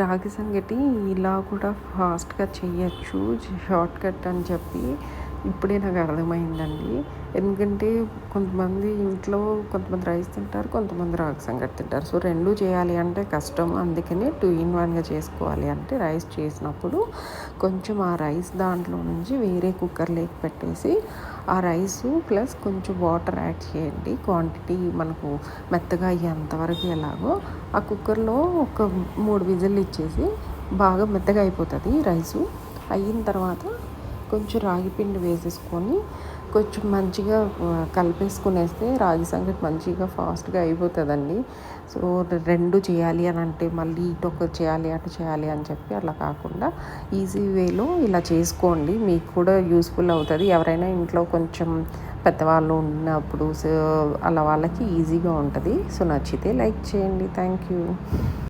రాగి సంగటి ఇలా కూడా ఫాస్ట్గా చేయొచ్చు షార్ట్ కట్ అని చెప్పి. ఇప్పుడే నాకు అర్థమైందండి. ఎందుకంటే కొంతమంది ఇంట్లో కొంతమంది రైస్ తింటారు కొంతమంది రాగి సంగటి తింటారు. సో రెండు చేయాలి అంటే కష్టం. అందుకని టూ ఇన్ వన్గా చేసుకోవాలి. అంటే రైస్ చేసినప్పుడు కొంచెం ఆ రైస్ దాంట్లో నుంచి వేరే కుక్కర్లోకి పెట్టేసి ఆ రైస్ ప్లస్ కొంచెం వాటర్ యాడ్ చేయండి. క్వాంటిటీ మనకు మెత్తగా అయ్యేంతవరకు ఎలాగో ఆ కుక్కర్లో ఒక మూడు విజిల్ ఇచ్చేసి బాగా మెత్తగా అయిపోతుంది రైసు. అయిన తర్వాత కొంచెం రాగి పిండి వేసేసుకొని కొంచెం మంచిగా కలిపేసుకునేస్తే రాగి సంగటి మంచిగా ఫాస్ట్గా అయిపోతుందండి. సో రెండు చేయాలి అని అంటే మళ్ళీ ఇటు ఒక చేయాలి అటు చేయాలి అని చెప్పి అలా కాకుండా ఈజీ వేలో ఇలా చేసుకోండి. మీకు కూడా యూస్ఫుల్ అవుతుంది. ఎవరైనా ఇంట్లో కొంచెం పెద్దవాళ్ళు ఉన్నప్పుడు సో అలా వాళ్ళకి ఈజీగా ఉంటుంది. సో నచ్చితే లైక్ చేయండి. Thank you.